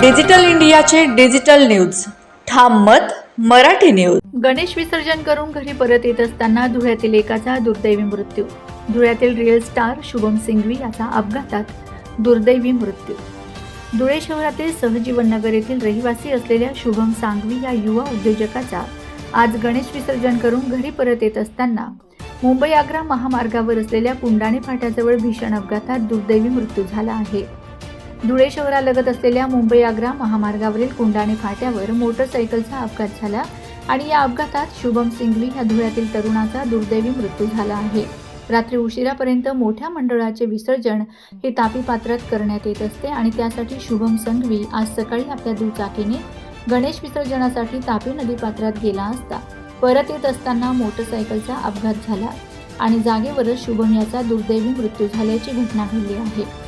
Digital इंडियाचे digital news. ठाम मत मराठी न्यूज. गणेश विसर्जन करून घरी परत येत असताना धुळ्यातील एकाचा दुर्दैवी मृत्यू. धुळ्यातील रिअल स्टार शुभम सिंघवी याचा अपघातात दुर्दैवी मृत्यू. धुळे शहरातील सहजीवन नगर येथील रहिवासी असलेल्या शुभम सांगवी या युवा उद्योजकाचा आज गणेश विसर्जन करून घरी परत येत असताना मुंबई आग्रा महामार्गावर असलेल्या कुंडाणे फाट्याजवळ भीषण अपघातात दुर्दैवी मृत्यू झाला आहे. धुळे शहरालगत असलेल्या मुंबई आग्रा महामार्गावरील कुंडाणे फाट्यावर मोटरसायकलचा अपघात झाला आणि या अपघातात शुभम सिंगली या धुळ्यातील तरुणाचा दुर्दैवी मृत्यू झाला आहे. रात्री उशिरापर्यंत मोठ्या मंडळाचे विसर्जन हे तापी पात्रात करण्यात येत असते आणि त्यासाठी शुभम संघवी आज सकाळी आपल्या दुचाकीने गणेश विसर्जनासाठी तापी नदी पात्रात गेला असता. परत येत असताना मोटरसायकलचा अपघात झाला आणि जागेवरच शुभम याचा दुर्दैवी मृत्यू झाल्याची घटना घडली आहे.